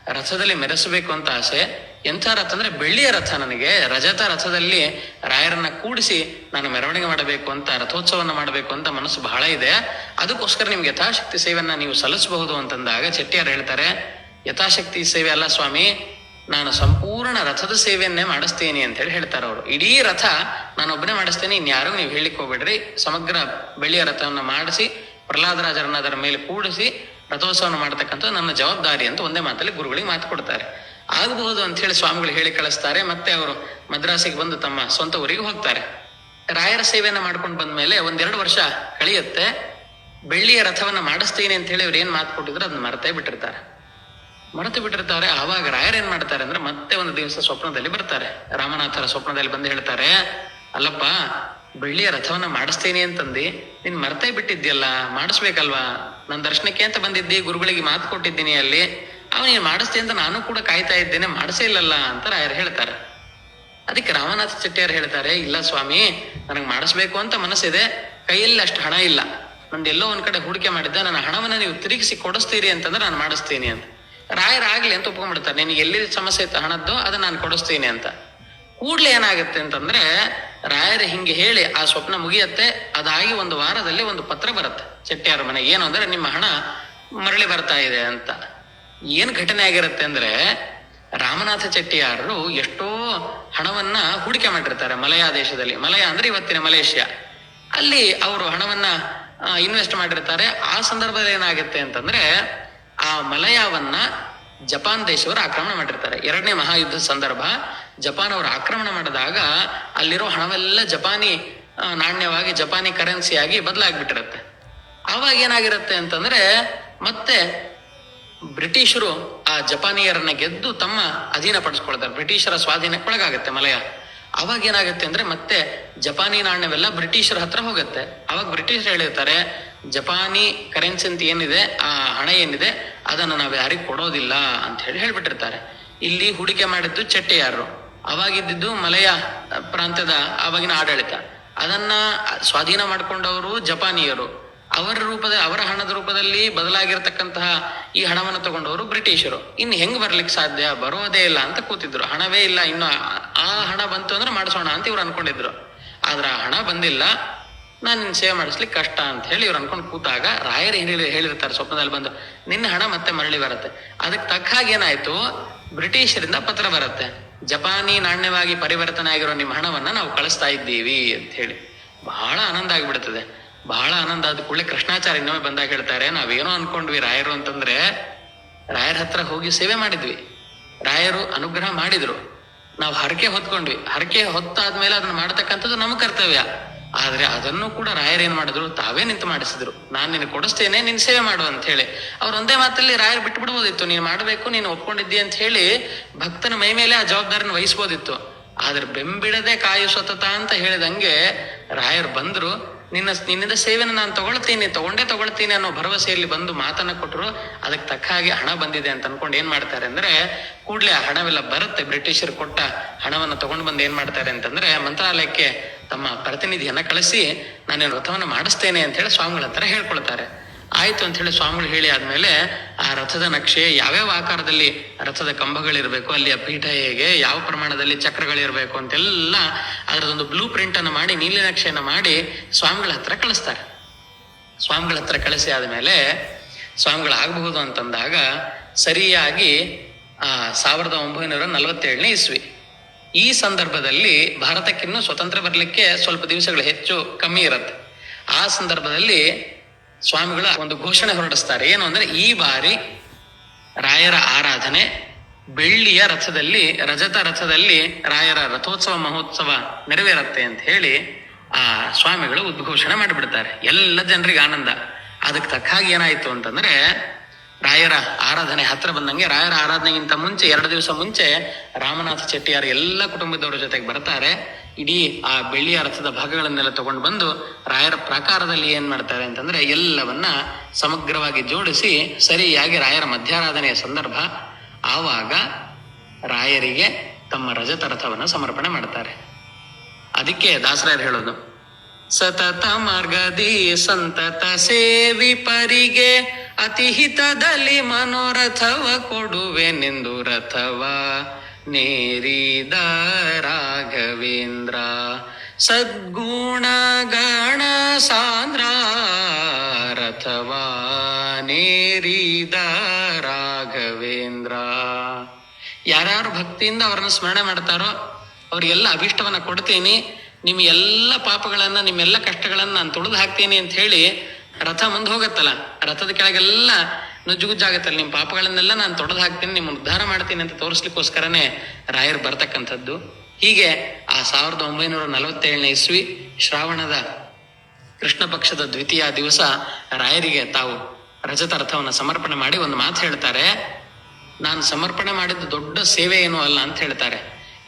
A: ರಥದಲ್ಲಿ ಮೆರೆಸಬೇಕು ಅಂತ ಆಸೆ. ಎಂಥ ರಥ ಅಂದ್ರೆ ಬೆಳ್ಳಿಯ ರಥ ನನಗೆ. ರಜತ ರಥದಲ್ಲಿ ರಾಯರನ್ನ ಕೂಡಿಸಿ ನಾನು ಮೆರವಣಿಗೆ ಮಾಡಬೇಕು ಅಂತ, ರಥೋತ್ಸವವನ್ನು ಮಾಡಬೇಕು ಅಂತ ಮನಸ್ಸು ಬಹಳ ಇದೆ. ಅದಕ್ಕೋಸ್ಕರ ನಿಮ್ಗೆ ಯಥಾಶಕ್ತಿ ಸೇವೆಯನ್ನ ನೀವು ಸಲ್ಲಿಸಬಹುದು ಅಂತಂದಾಗ ಚೆಟ್ಟಿಯಾರ್ ಹೇಳ್ತಾರೆ, ಯಥಾಶಕ್ತಿ ಸೇವೆ ಅಲ್ಲ ಸ್ವಾಮಿ, ನಾನು ಸಂಪೂರ್ಣ ರಥದ ಸೇವೆಯನ್ನೇ ಮಾಡಿಸ್ತೀನಿ ಅಂತ ಹೇಳಿ ಹೇಳ್ತಾರೆ ಅವರು. ಇಡೀ ರಥ ನಾನೊಬ್ಬನೇ ಮಾಡಿಸ್ತೇನೆ ಇನ್ಯಾರಿಗೂ ನೀವು ಹೇಳಿಕ್ ಹೋಗ್ಬೇಡ್ರಿ. ಸಮಗ್ರ ಬೆಳ್ಳಿಯ ರಥವನ್ನು ಮಾಡಿಸಿ ಪ್ರಹ್ಲಾದರಾಜರನ್ನ ಅದರ ಮೇಲೆ ಕೂಡಿಸಿ ರಥೋತ್ಸವನ ಮಾಡ್ತಕ್ಕಂಥ ನನ್ನ ಜವಾಬ್ದಾರಿ ಅಂತ ಒಂದೇ ಮಾತಲ್ಲಿ ಗುರುಗಳಿಗೆ ಮಾತು ಕೊಡ್ತಾರೆ. ಆಗಬಹುದು ಅಂತ ಹೇಳಿ ಸ್ವಾಮಿಗಳು ಹೇಳಿ ಕಳಿಸ್ತಾರೆ. ಮತ್ತೆ ಅವರು ಮದ್ರಾಸಿಗೆ ಬಂದು ತಮ್ಮ ಸ್ವಂತ ಊರಿಗೆ ಹೋಗ್ತಾರೆ. ರಾಯರ ಸೇವೆಯನ್ನ ಮಾಡ್ಕೊಂಡು ಬಂದ್ಮೇಲೆ ಒಂದೆರಡು ವರ್ಷ ಕಳೆಯುತ್ತೆ. ಬೆಳ್ಳಿಯ ರಥವನ್ನ ಮಾಡಿಸ್ತೀನಿ ಅಂತ ಹೇಳಿ ಅವ್ರು ಏನ್ ಮಾತು ಕೊಟ್ಟಿದ್ರು ಅದನ್ನ ಮರ್ತೇ ಬಿಟ್ಟಿರ್ತಾರೆ. ಮರೆತು ಬಿಟ್ಟಿರ್ತಾರೆ. ಆವಾಗ ರಾಯರ್ ಏನ್ ಮಾಡ್ತಾರೆ ಅಂದ್ರೆ ಮತ್ತೆ ಒಂದು ದಿವಸ ಸ್ವಪ್ನದಲ್ಲಿ ಬರ್ತಾರೆ. ರಾಮನಾಥರ ಸ್ವಪ್ನದಲ್ಲಿ ಬಂದು ಹೇಳ್ತಾರೆ, ಅಲ್ಲಪ್ಪ, ಬೆಳ್ಳಿಯ ರಥವನ್ನ ಮಾಡಿಸ್ತೀನಿ ಅಂತಂದು. ನೀನ್ ಮರ್ತೇ ಬಿಟ್ಟಿದ್ಯಲ್ಲ ಮಾಡಿಸ್ಬೇಕಲ್ವಾ? ನನ್ನ ದರ್ಶನಕ್ಕೆ ಅಂತ ಬಂದಿದ್ದಿ, ಗುರುಗಳಿಗೆ ಮಾತು ಕೊಟ್ಟಿದ್ದೀನಿ ಅಲ್ಲಿ. ಅವ ಮಾಡಿಸ್ತೆ ಅಂತ ನಾನು ಕೂಡ ಕಾಯ್ತಾ ಇದ್ದೇನೆ, ಮಾಡಿಸೇ ಇಲ್ಲಲ್ಲ ಅಂತ ರಾಯರು ಹೇಳ್ತಾರೆ. ಅದಕ್ಕೆ ರಾಮನಾಥ ಚಟ್ಟಿಯರು ಹೇಳ್ತಾರೆ, ಇಲ್ಲ ಸ್ವಾಮಿ, ನನಗೆ ಮಾಡಿಸ್ಬೇಕು ಅಂತ ಮನಸ್ಸಿದೆ, ಕೈಯಲ್ಲಿ ಅಷ್ಟು ಹಣ ಇಲ್ಲ. ನಂದು ಎಲ್ಲೋ ಒಂದ್ ಕಡೆ ಹೂಡಿಕೆ ಮಾಡಿದ್ದ, ನನ್ನ ಹಣವನ್ನ ನೀವು ತಿರುಗಿಸಿ ಕೊಡಿಸ್ತೀರಿ ಅಂತಂದ್ರೆ ನಾನು ಮಾಡಿಸ್ತೀನಿ ಅಂತ. ರಾಯರಾಗ್ಲಿ ಅಂತ ಒಪ್ಕೊಂಡ್ಬಿಡ್ತಾರೆ ನಿನಗೆ ಎಲ್ಲಿ ಸಮಸ್ಯೆ ಇತ್ತು ಹಣದ್ದು ಅದನ್ನ ನಾನು ಕೊಡಿಸ್ತೀನಿ ಅಂತ. ಕೂಡ್ಲೆ ಏನಾಗುತ್ತೆ ಅಂತಂದ್ರೆ, ರಾಯರು ಹಿಂಗೆ ಹೇಳಿ, ಆ ಸ್ವಪ್ನ ಮುಗಿಯತ್ತೆ, ಅದಾಗಿ ಒಂದು ವಾರದಲ್ಲಿ ಒಂದು ಪತ್ರ ಬರುತ್ತೆ. ಚೆಟ್ಟಿಯಾರ ಮನೆಗೆ, ಏನು ಅಂದ್ರೆ ನಿಮ್ಮ ಹಣ ಮರಳಿ ಬರ್ತಾ ಇದೆ ಅಂತ. ಏನ್ ಘಟನೆ ಆಗಿರುತ್ತೆ ಅಂದ್ರೆ ರಾಮನಾಥ ಚೆಟ್ಟಿಯಾರರು ಎಷ್ಟೋ ಹಣವನ್ನ ಹೂಡಿಕೆ ಮಾಡಿರ್ತಾರೆ ಮಲಯಾ ದೇಶದಲ್ಲಿ. ಮಲಯ ಅಂದ್ರೆ ಇವತ್ತಿನ ಮಲೇಷ್ಯಾ. ಅಲ್ಲಿ ಅವರು ಹಣವನ್ನ ಇನ್ವೆಸ್ಟ್ ಮಾಡಿರ್ತಾರೆ. ಆ ಸಂದರ್ಭದಲ್ಲಿ ಏನಾಗುತ್ತೆ ಅಂತಂದ್ರೆ ಆ ಮಲಯಾವನ್ನ ಜಪಾನ್ ದೇಶವರು ಆಕ್ರಮಣ ಮಾಡಿರ್ತಾರೆ. ಎರಡನೇ ಮಹಾಯುದ್ಧ ಸಂದರ್ಭ, ಜಪಾನ್ ಅವರು ಆಕ್ರಮಣ ಮಾಡಿದಾಗ ಅಲ್ಲಿರೋ ಹಣವೆಲ್ಲ ಜಪಾನಿ ನಾಣ್ಯವಾಗಿ, ಜಪಾನಿ ಕರೆನ್ಸಿಯಾಗಿ ಬದಲಾಗ್ಬಿಟ್ಟಿರುತ್ತೆ. ಆವಾಗ ಏನಾಗಿರುತ್ತೆ ಅಂತಂದ್ರೆ ಮತ್ತೆ ಬ್ರಿಟಿಷರು ಆ ಜಪಾನಿಯರನ್ನ ಗೆದ್ದು ತಮ್ಮ ಅಧೀನ ಪಡಿಸ್ಕೊಳ್ತಾರೆ ಬ್ರಿಟಿಷರ ಸ್ವಾಧೀನಕ್ಕೆ ಒಳಗಾಗುತ್ತೆ ಮಲಯ. ಅವಾಗ ಏನಾಗುತ್ತೆ ಅಂದ್ರೆ ಮತ್ತೆ ಜಪಾನಿ ನಾಣ್ಯವೆಲ್ಲ ಬ್ರಿಟಿಷರ ಹತ್ರ ಹೋಗುತ್ತೆ. ಅವಾಗ ಬ್ರಿಟಿಷರು ಹೇಳಿರ್ತಾರೆ ಜಪಾನಿ ಕರೆನ್ಸಿ ಅಂತ ಏನಿದೆ, ಆ ಹಣ ಏನಿದೆ, ಅದನ್ನು ನಾವು ಯಾರಿಗೂ ಕೊಡೋದಿಲ್ಲ ಅಂತ ಹೇಳಿ ಹೇಳ್ಬಿಟ್ಟಿರ್ತಾರೆ. ಇಲ್ಲಿ ಹೂಡಿಕೆ ಮಾಡಿದ್ದು ಚೆಟ್ಟಿಯಾರರು. ಅವಾಗಿದ್ದು ಮಲಯ ಪ್ರಾಂತ್ಯದ ಆವಾಗಿನ ಆಡಳಿತ. ಅದನ್ನ ಸ್ವಾಧೀನ ಮಾಡಿಕೊಂಡವರು ಜಪಾನಿಯರು. ಅವರ ರೂಪದ, ಅವರ ಹಣದ ರೂಪದಲ್ಲಿ ಬದಲಾಗಿರ್ತಕ್ಕಂತಹ ಈ ಹಣವನ್ನು ತಗೊಂಡವರು ಬ್ರಿಟಿಷರು. ಇನ್ನು ಹೆಂಗ್ ಬರ್ಲಿಕ್ಕೆ ಸಾಧ್ಯ? ಬರೋದೇ ಇಲ್ಲ ಅಂತ ಕೂತಿದ್ರು. ಹಣವೇ ಇಲ್ಲ. ಇನ್ನು ಆ- ಹಣ ಬಂತು ಅಂದ್ರೆ ಮಾಡಿಸೋಣ ಅಂತ ಇವ್ರು ಅನ್ಕೊಂಡಿದ್ರು. ಆದ್ರೆ ಆ ಹಣ ಬಂದಿಲ್ಲ. ನಾನು ನಿನ್ ಸೇವೆ ಮಾಡಿಸ್ಲಿಕ್ಕೆ ಕಷ್ಟ ಅಂತ ಹೇಳಿ ಇವ್ರು ಅನ್ಕೊಂಡು ಕೂತಾಗ ರಾಯರು ಹೇಳಿ ಹೇಳಿರ್ತಾರೆ ಸ್ವಪ್ನದಲ್ಲಿ ಬಂದು, ನಿನ್ನ ಹಣ ಮತ್ತೆ ಮರಳಿ ಬರುತ್ತೆ. ಅದಕ್ಕೆ ತಕ್ಕ ಹಾಗೆ ಏನಾಯ್ತು? ಬ್ರಿಟಿಷರಿಂದ ಪತ್ರ ಬರುತ್ತೆ. ಜಪಾನಿ ನಾಣ್ಯವಾಗಿ ಪರಿವರ್ತನೆ ಆಗಿರೋ ನಿಮ್ಮ ಹಣವನ್ನ ನಾವು ಕಳಿಸ್ತಾ ಇದ್ದೀವಿ ಅಂತ ಹೇಳಿ. ಬಹಳ ಆನಂದ ಆಗ್ಬಿಡ್ತದೆ. ಬಹಳ ಆನಂದ. ಆದ ಕೂಡಲೇ ಕೃಷ್ಣಾಚಾರ್ಯ ಇನ್ನೊಮ್ಮೆ ಬಂದಾಗ ಹೇಳ್ತಾರೆ, ನಾವೇನೋ ಅನ್ಕೊಂಡ್ವಿ ರಾಯರು ಅಂತಂದ್ರೆ, ರಾಯರ ಹತ್ರ ಹೋಗಿ ಸೇವೆ ಮಾಡಿದ್ವಿ. ರಾಯರು ಅನುಗ್ರಹ ಮಾಡಿದ್ರು. ನಾವು ಹರಕೆ ಹೊತ್ಕೊಂಡ್ವಿ. ಹರಕೆ ಹೊತ್ತಾದ್ಮೇಲೆ ಅದನ್ನ ಮಾಡ್ತಕ್ಕಂಥದ್ದು ನಮ್ಮ ಕರ್ತವ್ಯ. ಆದ್ರೆ ಅದನ್ನು ಕೂಡ ರಾಯರ್ ಏನ್ ಮಾಡಿದ್ರು? ತಾವೇ ನಿಂತು ಮಾಡಿಸಿದ್ರು. ನಾನು ನಿನ್ನ ಕೊಡಿಸ್ತೇನೆ, ನಿನ್ ಸೇವೆ ಮಾಡು ಅಂತ ಹೇಳಿ. ಅವ್ರ ಒಂದೇ ಮಾತಲ್ಲಿ ರಾಯರು ಬಿಟ್ಟು ಬಿಡ್ಬೋದಿತ್ತು. ನೀನ್ ಮಾಡ್ಬೇಕು, ನೀನು ಒಪ್ಕೊಂಡಿದ್ದಿ ಅಂತ ಹೇಳಿ ಭಕ್ತನ ಮೈ ಮೇಲೆ ಆ ಜವಾಬ್ದಾರಿನ ವಹಿಸ್ಬೋದಿತ್ತು. ಆದ್ರೆ ಬೆಂಬಿಡದೆ ಕಾಯು ಸತತ ಅಂತ ಹೇಳಿದಂಗೆ ರಾಯರು ಬಂದ್ರು. ನಿನ್ನ, ನಿನ್ನಿಂದ ಸೇವೆನ ನಾನು ತಗೊಳ್ತೀನಿ, ತಗೊಂಡೇ ತಗೊಳ್ತೀನಿ ಅನ್ನೋ ಭರವಸೆಯಲ್ಲಿ ಬಂದು ಮಾತನ್ನ ಕೊಟ್ಟರು. ಅದಕ್ಕೆ ತಕ್ಕ ಹಾಗೆ ಹಣ ಬಂದಿದೆ ಅಂತ ಅನ್ಕೊಂಡು ಏನ್ ಮಾಡ್ತಾರೆ ಅಂದ್ರೆ, ಕೂಡ್ಲೆ ಆ ಹಣವೆಲ್ಲ ಬರುತ್ತೆ. ಬ್ರಿಟಿಷರು ಕೊಟ್ಟ ಹಣವನ್ನು ತಗೊಂಡು ಬಂದು ಏನ್ ಮಾಡ್ತಾರೆ ಅಂತಂದ್ರೆ, ಮಂತ್ರಾಲಯಕ್ಕೆ ತಮ್ಮ ಪ್ರತಿನಿಧಿಯನ್ನ ಕಳಿಸಿ ನಾನು ರಥವನ್ನ ಮಾಡಿಸ್ತೇನೆ ಅಂತ ಹೇಳಿ ಸ್ವಾಮಿಗಳ ಹತ್ರ ಹೇಳ್ಕೊಳ್ತಾರೆ. ಆಯ್ತು ಅಂತ ಹೇಳಿ ಸ್ವಾಮಿಗಳು ಹೇಳಿ ಆದಮೇಲೆ ಆ ರಥದ ನಕ್ಷೆ ಯಾವ್ಯಾವ ಆಕಾರದಲ್ಲಿ ರಥದ ಕಂಬಗಳಿರ್ಬೇಕು, ಅಲ್ಲಿಯ ಪೀಠ ಹೇಗೆ, ಯಾವ ಪ್ರಮಾಣದಲ್ಲಿ ಚಕ್ರಗಳಿರಬೇಕು ಅಂತೆಲ್ಲ ಅದರದೊಂದು ಬ್ಲೂ ಪ್ರಿಂಟನ್ನು ಮಾಡಿ, ನೀಲಿ ನಕ್ಷೆಯನ್ನು ಮಾಡಿ ಸ್ವಾಮಿಗಳ ಹತ್ರ ಕಳಿಸ್ತಾರೆ. ಸ್ವಾಮಿಗಳ ಹತ್ರ ಕಳಿಸಿ ಆದಮೇಲೆ ಸ್ವಾಮಿಗಳು ಆಗಬಹುದು ಅಂತಂದಾಗ ಸರಿಯಾಗಿ ಸಾವಿರದ ಒಂಬೈನೂರ ನಲವತ್ತೇಳನೇ ಇಸ್ವಿ. ಈ ಸಂದರ್ಭದಲ್ಲಿ ಭಾರತಕ್ಕಿನ್ನೂ ಸ್ವತಂತ್ರ ಬರಲಿಕ್ಕೆ ಸ್ವಲ್ಪ ದಿವಸಗಳು ಹೆಚ್ಚು ಕಮ್ಮಿ ಇರುತ್ತೆ. ಆ ಸಂದರ್ಭದಲ್ಲಿ ಸ್ವಾಮಿಗಳ ಒಂದು ಘೋಷಣೆ ಹೊರಡಿಸ್ತಾರೆ. ಏನು ಅಂದ್ರೆ ಈ ಬಾರಿ ರಾಯರ ಆರಾಧನೆ ಬೆಳ್ಳಿಯ ರಥದಲ್ಲಿ, ರಜತ ರಥದಲ್ಲಿ ರಾಯರ ರಥೋತ್ಸವ, ಮಹೋತ್ಸವ ನೆರವೇರುತ್ತೆ ಅಂತ ಹೇಳಿ ಆ ಸ್ವಾಮಿಗಳು ಉದ್ಘೋಷಣೆ ಮಾಡಿಬಿಡ್ತಾರೆ. ಎಲ್ಲ ಜನರಿಗೆ ಆನಂದ. ಅದಕ್ಕೆ ತಕ್ಕ ಹಾಗೆ ಏನಾಯ್ತು ಅಂತಂದ್ರೆ ರಾಯರ ಆರಾಧನೆ ಹತ್ರ ಬಂದಂಗೆ ರಾಯರ ಆರಾಧನೆಗಿಂತ ಮುಂಚೆ, ಎರಡು ದಿವಸ ಮುಂಚೆ ರಾಮನಾಥ ಚೆಟ್ಟಿಯಾರ್ ಎಲ್ಲ ಕುಟುಂಬದವರ ಜೊತೆಗೆ ಬರ್ತಾರೆ. ಇಡೀ ಆ ಬೆಳ್ಳಿಯ ರಥದ ಭಾಗಗಳನ್ನೆಲ್ಲ ತಗೊಂಡು ಬಂದು ರಾಯರ ಪ್ರಾಕಾರದಲ್ಲಿ ಏನ್ ಮಾಡ್ತಾರೆ ಅಂತಂದ್ರೆ ಎಲ್ಲವನ್ನ ಸಮಗ್ರವಾಗಿ ಜೋಡಿಸಿ ಸರಿಯಾಗಿ ರಾಯರ ಮಧ್ಯಾರಾಧನೆಯ ಸಂದರ್ಭ ಆವಾಗ ರಾಯರಿಗೆ ತಮ್ಮ ರಜತ ರಥವನ್ನು ಸಮರ್ಪಣೆ ಮಾಡ್ತಾರೆ. ಅದಕ್ಕೆ ದಾಸರಾಯರು ಹೇಳೋದು, ಸತತ ಮಾರ್ಗದಿ ಸಂತತ ಸೇವಿ ಪರಿಗೆ ಅತಿ ಹಿತದಲ್ಲಿ ಮನೋರಥವ ಕೊಡುವೆನೆಂದು ರಥವ. ನೇರಿದ ರಾಘವೇಂದ್ರ, ಸದ್ಗುಣ ಗಣ ಸಾಂದ್ರ ರಥವಾ. ನೇರಿದ ರಾಘವೇಂದ್ರ. ಯಾರ್ಯಾರು ಭಕ್ತಿಯಿಂದ ಅವ್ರನ್ನ ಸ್ಮರಣೆ ಮಾಡ್ತಾರೋ ಅವ್ರಿಗೆಲ್ಲ ಅಭಿಷ್ಟವನ್ನ ಕೊಡ್ತೀನಿ. ನಿಮ್ಮ ಎಲ್ಲ ಪಾಪಗಳನ್ನ, ನಿಮ್ಮೆಲ್ಲ ಕಷ್ಟಗಳನ್ನ ನಾನು ತೊಳೆದು ಹಾಕ್ತೀನಿ ಅಂತ ಹೇಳಿ ರಥ ಮುಂದೆ ಹೋಗತ್ತಲ್ಲ, ರಥದ ಕೆಳಗೆಲ್ಲ ನುಜ್ಜುಗುಜ್ಜಾಗತ್ತಲ್ಲ. ನಿಮ್ಮ ಪಾಪಗಳನ್ನೆಲ್ಲ ನಾನು ತೊಡೆದು ಹಾಕ್ತೀನಿ ನಿಮ್ಮ ಉದ್ಧಾರ ಮಾಡ್ತೀನಿ ಅಂತ ತೋರಿಸ್ಲಿಕ್ಕೋಸ್ಕರನೇ ರಾಯರು ಬರ್ತಕ್ಕಂಥದ್ದು. ಹೀಗೆ ಆ ಸಾವಿರದ ಒಂಬೈನೂರ ನಲವತ್ತೇಳನೇ ಇಸ್ವಿ ಶ್ರಾವಣದ ಕೃಷ್ಣ ಪಕ್ಷದ ದ್ವಿತೀಯ ದಿವಸ ರಾಯರಿಗೆ ತಾವು ರಜತ ರಥವನ್ನು ಸಮರ್ಪಣೆ ಮಾಡಿ ಒಂದು ಮಾತು ಹೇಳ್ತಾರೆ. ನಾನು ಸಮರ್ಪಣೆ ಮಾಡಿದ ದೊಡ್ಡ ಸೇವೆ ಏನೂ ಅಲ್ಲ ಅಂತ ಹೇಳ್ತಾರೆ.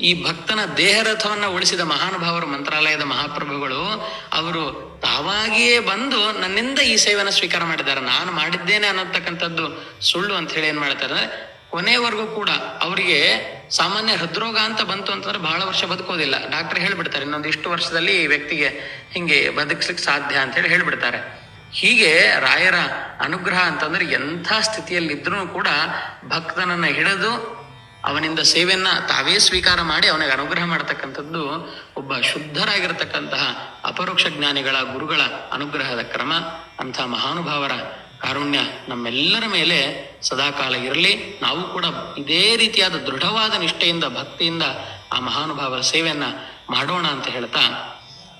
A: ಈ ಭಕ್ತನ ದೇಹ ರಥವನ್ನ ಉಳಿಸಿದ ಮಹಾನುಭಾವರು, ಮಂತ್ರಾಲಯದ ಮಹಾಪ್ರಭುಗಳು, ಅವರು ತಾವಾಗಿಯೇ ಬಂದು ನನ್ನಿಂದ ಈ ಸೇವೆಯನ್ನು ಸ್ವೀಕಾರ ಮಾಡಿದ್ದಾರೆ. ನಾನು ಮಾಡಿದ್ದೇನೆ ಅನ್ನತಕ್ಕಂಥದ್ದು ಸುಳ್ಳು ಅಂತ ಹೇಳಿ ಏನ್ ಮಾಡ್ತಾರೆ? ಕೊನೆವರೆಗೂ ಕೂಡ ಅವರಿಗೆ ಸಾಮಾನ್ಯ ಹೃದ್ರೋಗ ಅಂತ ಬಂತು ಅಂತಂದ್ರೆ ಬಹಳ ವರ್ಷ ಬದುಕೋದಿಲ್ಲ. ಡಾಕ್ಟರ್ ಹೇಳ್ಬಿಡ್ತಾರೆ, ಇನ್ನೊಂದು ಇಷ್ಟು ವರ್ಷದಲ್ಲಿ ಈ ವ್ಯಕ್ತಿಗೆ ಹಿಂಗೆ ಬದುಕ್ಲಿಕ್ಕೆ ಸಾಧ್ಯ ಅಂತ ಹೇಳಿ ಹೇಳ್ಬಿಡ್ತಾರೆ. ಹೀಗೆ ರಾಯರ ಅನುಗ್ರಹ ಅಂತಂದ್ರೆ ಎಂಥ ಸ್ಥಿತಿಯಲ್ಲಿದ್ರೂ ಕೂಡ ಭಕ್ತನನ್ನ ಹಿಡಿದು ಅವನಿಂದ ಸೇವೆಯನ್ನ ತಾವೇ ಸ್ವೀಕಾರ ಮಾಡಿ ಅವನಿಗೆ ಅನುಗ್ರಹ ಮಾಡತಕ್ಕಂಥದ್ದು ಒಬ್ಬ ಶುದ್ಧರಾಗಿರತಕ್ಕಂತಹ ಅಪರೋಕ್ಷ ಜ್ಞಾನಿಗಳ ಗುರುಗಳ ಅನುಗ್ರಹದ ಕ್ರಮ. ಅಂಥ ಮಹಾನುಭಾವರ ಕಾರುಣ್ಯ ನಮ್ಮೆಲ್ಲರ ಮೇಲೆ ಸದಾಕಾಲ ಇರಲಿ. ನಾವು ಕೂಡ ಇದೇ ರೀತಿಯಾದ ದೃಢವಾದ ನಿಷ್ಠೆಯಿಂದ, ಭಕ್ತಿಯಿಂದ ಆ ಮಹಾನುಭಾವರ ಸೇವೆಯನ್ನ ಮಾಡೋಣ ಅಂತ ಹೇಳ್ತಾ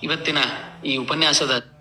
A: ಇವತ್ತಿನ ಈ ಉಪನ್ಯಾಸದ